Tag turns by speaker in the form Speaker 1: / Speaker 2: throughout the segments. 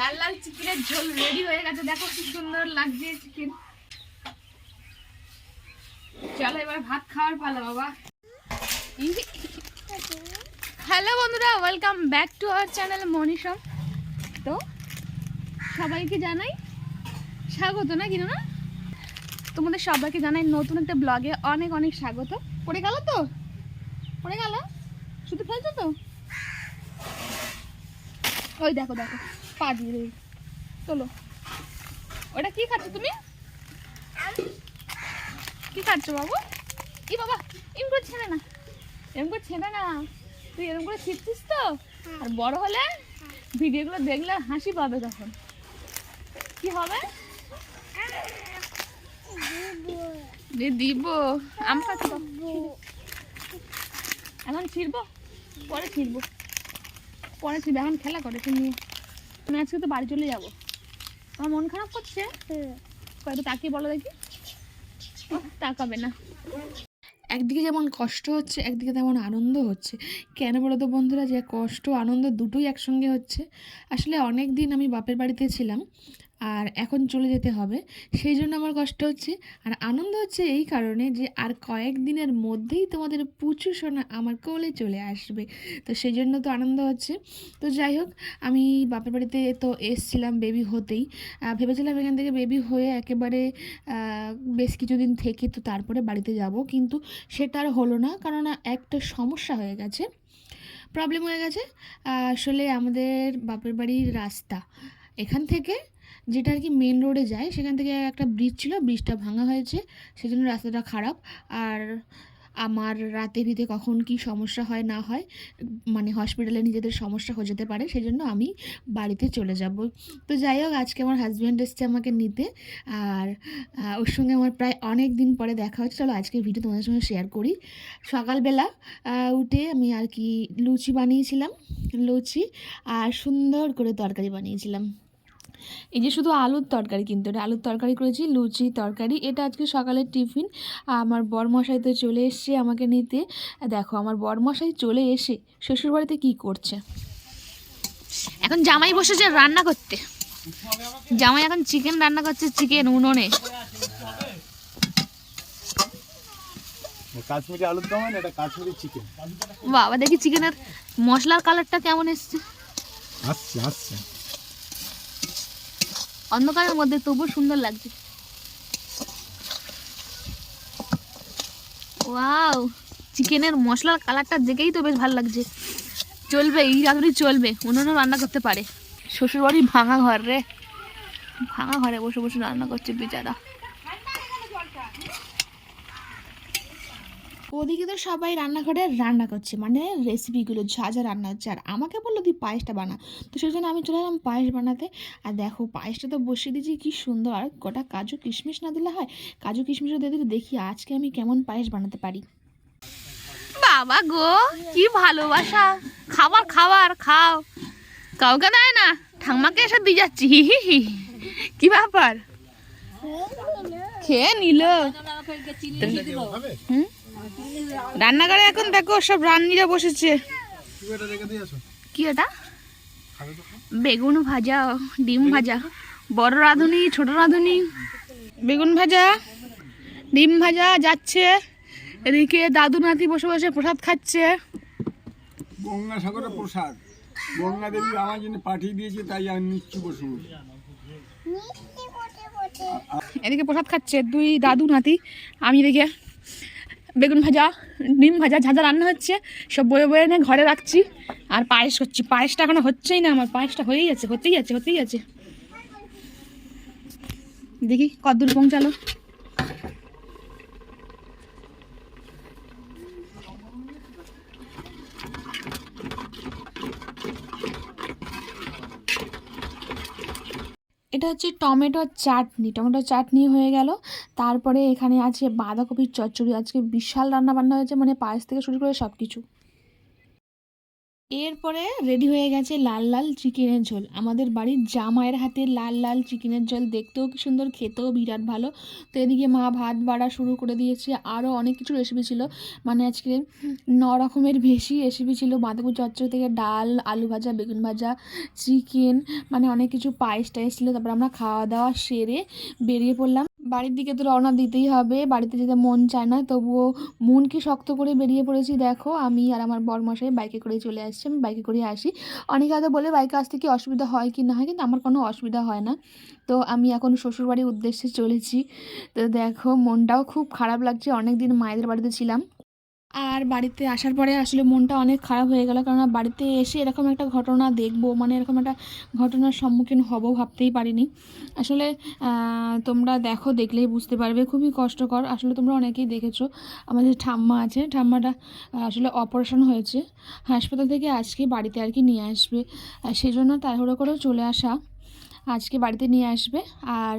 Speaker 1: লাল লাল চিকেনের ঝোল রেডি হয়ে গেছে। দেখো কি সুন্দর লাগছে চিকেন চলো এবার ভাত খাওয়ার পালা, বাবা। হ্যালো বন্ধুরা welcome back to our channel Manisham তো সবাইকে জানাই স্বাগত, না কিনো না তোমাদের সবাইকে জানাই নতুন একটা ব্লগে অনেক অনেক স্বাগত। পড়ে গেল তো? পড়ে গেল? শুধু ফেলছো তো? ওই দেখো দেখো। পা দিয়ে চলো। ওটা কি খাচ্ছ তুমি? কি খাচ্ছ বাবু? ই বাবা এম করে ছেড়ে না। এরম করে ছেড়ে না। তুই এরম করে ছিটছিস তো? আর বড় হলে ভিডিওগুলো দেখলে হাসি পাবে তখন। কি হবে? দিব। আম খাচ্ছ? এখন ছিড়বো? পরে ছিড়বো। পরে ছিড়বো। এখন খেলা করে নিয়ে। আমি আজকে তো বাড়ি চলে যাব। আমার মন খারাপ করছে? কয়েকটা তাকিয়ে বলো দেখি। তাকাবে না। একদিকে যেমন কষ্ট হচ্ছে একদিকে তেমন আনন্দ হচ্ছে। কেন বলো তো বন্ধুরা যে কষ্ট আনন্দ দুটোই একসঙ্গে হচ্ছে। আসলে অনেক দিন আমি বাপের বাড়িতে ছিলাম। আর এখন চলে যেতে হবে। সেই জন্য আমার কষ্ট হচ্ছে। আর আনন্দ হচ্ছে এই কারণে যে আর কয়েক দিনের মধ্যেই তোমাদের পুচু সোনা আমার কোলে চলে আসবে। তো সেই জন্য তো আনন্দ হচ্ছে। তো যাই হোক, আমি বাপের বাড়িতে তো এসছিলাম বেবি হতেই। ভেবেছিলাম এখান থেকে বেবি হয়ে একেবারে বেশ কিছুদিন থেকে তো তারপরে বাড়িতে যাব। কিন্তু সেটা আর হলো না, কারণ একটা সমস্যা হয়ে গেছে। প্রবলেম হয়ে গেছে। আসলে আমাদের বাপের বাড়ির রাস্তা। এখান থেকে যেটা আর কি মেন রোডে যায়, সেখান থেকে একটা ব্রিজ ছিল ব্রিজটা ভাঙা হয়েছে, সেজন্য রাস্তাটা খারাপ। আর আমার রাতে ভিতে কখন কি সমস্যা হয়, না হয় মানে হসপিটালে নিজেদের সমস্যা হয়ে যেতে পারে সেই জন্য আমি বাড়িতে চলে যাব। তো যাই হোক, আজকে আমার হাজব্যান্ড এসছে আমাকে নিতে, আর ওর সঙ্গে আমার প্রায় অনেক দিন পরে দেখা হচ্ছে। চলো আজকে ভিডিও তোমাদের সঙ্গে শেয়ার করি। সকালবেলা উঠে আমি আর কি লুচি বানিয়েছিলাম, লুচি, আর সুন্দর করে তরকারি বানিয়েছিলাম। এই যে শুধু আলুর তরকারি কিন্তু এটা আলুর তরকারি করেছি লুচি তরকারি এটা আজকে সকালের টিফিন। আমার বরমশাই তো চলে এসছে আমাকে নিতে। দেখো আমার বরমশাই চলে এসে শ্বশুরবাড়িতে কি করছে? এখন জামাই বসেছে রান্না করতে। জামাই এখন চিকেন রান্না করছে চিকেন উনুনে।
Speaker 2: কাশ্মীরি আলুর দম এটা কাশ্মীরি চিকেন
Speaker 1: বাবা দেখি চিকেনের মশলার কালারটা কেমন এসছে?
Speaker 2: আসছে আসছে।
Speaker 1: অন্ধকারের মধ্যে তবু সুন্দর লাগছে। ওয়াও, চিকেনের মশলার কালারটা দেখেই তো বেশ ভালো লাগছে। চলবে, এই রাঁধুনি চলবে অন্যান্য রান্না করতে পারে। শ্বশুরবাড়ি ভাঙা ঘর রে। ভাঙা ঘরে বসে বসে রান্না করছে বেচারা। ওদিকে তো সবাই রান্নাঘরে রান্না করছে মানে রেসিপিগুলো যা যা রান্না হচ্ছে আর আমাকে বলল তুই পায়েসটা বানা। তো সেই জন্য আমি চলে এলাম পায়েস বানাতে। আর দেখো পায়েসটা তো বসিয়ে দিয়েছি কি সুন্দর। আর গোটা কাজু কিশমিশ না দিলে হয়? কাজু কিশমিশও দিয়ে দিলে দেখি আজকে আমি কেমন পায়েস বানাতে পারি। বাবা গো কি ভালোবাসা। খাবার খাবার খাও। কাউকে দেয় না ঠাম্মাকে এসে দিয়ে যাচ্ছি। কি ব্যাপার? খেয়ে নিল। হুম? রান্নাঘরে এখন দেখো সব রান্নিরা বসেছে। কি এটা বেগুন ভাজা ডিম ভাজা বড় রাঁধুনি ছোট রাঁধুনি। বেগুন ভাজা ডিম ভাজা যাচ্ছে। এদিকে দাদু নাতি বসে বসে প্রসাদ খাচ্ছে।
Speaker 2: গঙ্গাসাগরের প্রসাদ। গঙ্গা দেবী আমার জন্য পাঠিয়ে দিয়েছে তাই আমি নিচ্ছি বসে বসে।
Speaker 1: এদিকে প্রসাদ খাচ্ছে দুই দাদু নাতি। আমি এদিকে বেগুন ভাজা, ডিম ভাজা, যা যা রান্না হচ্ছে, সব বয়ে বয়ে এনে ঘরে রাখছি। আর পায়েস করছি। পায়েসটা এখনও হচ্ছেই না আমার, পায়েসটা হয়েই যাচ্ছে, হতেই যাচ্ছে হতেই যাচ্ছে। দেখি কদ্দূর পৌঁছালো এটা হচ্ছে টমেটোর চাটনি। টমেটো চাটনি হয়ে গেল। তারপরে এখানে আছে বাঁধাকপির চচ্চড়ি। আজকে বিশাল রান্না বান্না হয়েছে মানে পায়েস থেকে শুরু করে সব কিছু এরপরে রেডি হয়ে গেছে লাল লাল চিকেনের ঝোল। আমাদের বাড়ির জামাইয়ের হাতে লাল লাল চিকেনের ঝোল দেখতেও কি সুন্দর, খেতেও বিরাট ভালো। তো এদিকে মা ভাত বাড়া শুরু করে দিয়েছে। আরও অনেক কিছু রেসিপি ছিল। মানে আজকে ন রকমের বেশি রেসিপি ছিল। বাঁধাকপি, চচ্চড়ি থেকে ডাল, আলু ভাজা, বেগুন ভাজা চিকেন মানে অনেক কিছু পায়েস টাইস ছিল। তারপর আমরা খাওয়া দাওয়া সেরে বেরিয়ে পড়লাম। বাড়ির দিকে তো রওনা দিতেই হবে, বাড়িতে যেতে মন চায় না, তবুও মনকে শক্ত করে বেরিয়ে পড়েছি। দেখো, আমি আর আমার বরমশাই বাইকে করে চলে আসছি, আমি বাইকে করে আসি। অনেকে হয়তো বলে, বাইকে আসতে কি অসুবিধা হয় কি না হয়? কিন্তু আমার কোনো অসুবিধা হয় না। তো আমি এখন শ্বশুরবাড়ির উদ্দেশ্যে চলেছি। তো দেখো, মনটাও খুব খারাপ লাগছে। অনেক দিন মায়েদের বাড়িতে ছিলাম। আর বাড়িতে আসার পরে আসলে মনটা অনেক খারাপ হয়ে গেল। কারণ বাড়িতে এসে এরকম একটা ঘটনা দেখব মানে এরকম একটা ঘটনার সম্মুখীন হব ভাবতেই পারিনি। আসলে তোমরা দেখো, দেখলেই বুঝতে পারবে, খুবই কষ্টকর। আসলে তোমরা অনেকেই দেখেছ, আমাদের ঠাম্মা আছে। ঠাম্মাটা আসলে অপারেশন হয়েছে। হাসপাতাল থেকে আজকে বাড়িতে আর কি নিয়ে আসবে। সেই জন্য তাড়াহুড়ো করেও চলে আসা। আজকে বাড়িতে নিয়ে আসবে। আর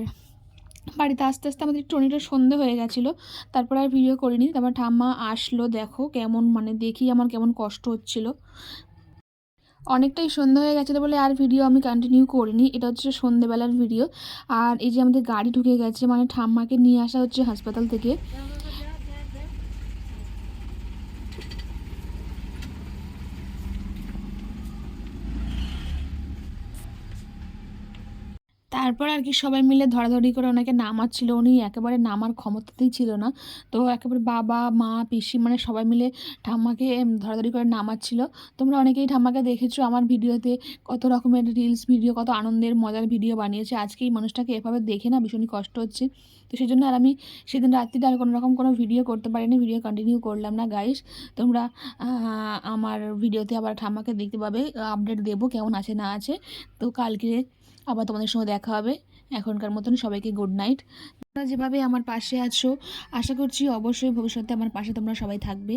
Speaker 1: বাড়িতে আস্তে আস্তে আমাদের একটু অনেকটা সন্ধে হয়ে গেছিল, তারপরে আর ভিডিও করিনি। তারপর ঠাম্মা আসলো, দেখো কেমন মানে দেখি আমার কেমন কষ্ট হচ্ছিল। অনেকটাই সন্ধে হয়ে গেছিল বলে আর ভিডিও আমি কন্টিনিউ করিনি, এটা হচ্ছে সন্ধেবেলার ভিডিও আর এই যে আমাদের গাড়ি ঢুকে গেছে মানে ঠাম্মাকে নিয়ে আসা হচ্ছে হাসপাতাল থেকে। তারপর আর কি সবাই মিলে ধরাধরি করে ওনাকে নামাচ্ছিল। উনি একেবারে নামার ক্ষমতাতেই ছিল না। তো একেবারে বাবা, মা, পিসি মানে সবাই মিলে ঠাম্মাকে ধরাধরি করে নামাচ্ছিল। তোমরা অনেকেই ঠাম্মাকে দেখেছ আমার ভিডিওতে কত রকমের রিলস ভিডিও কত আনন্দের, মজার ভিডিও বানিয়েছে। আজকে এই মানুষটাকে এভাবে দেখে না ভীষণই কষ্ট হচ্ছে। তো সেই জন্য আর আমি সেদিন রাত্রিটা আর কোনো রকম কোনো ভিডিও করতে পারিনি ভিডিও কন্টিনিউ করলাম না গাইস তোমরা আমার ভিডিওতে আবার ঠাম্মাকে দেখতে পাবে আপডেট দেবো কেমন আছে না আছে। তো কালকে আবার তোমাদের সঙ্গে দেখা হবে। এখনকার মতন সবাইকে গুড নাইট তোমরা যেভাবে আমার পাশে আছো, আশা করছি অবশ্যই ভবিষ্যতে আমার পাশে তোমরা সবাই থাকবে।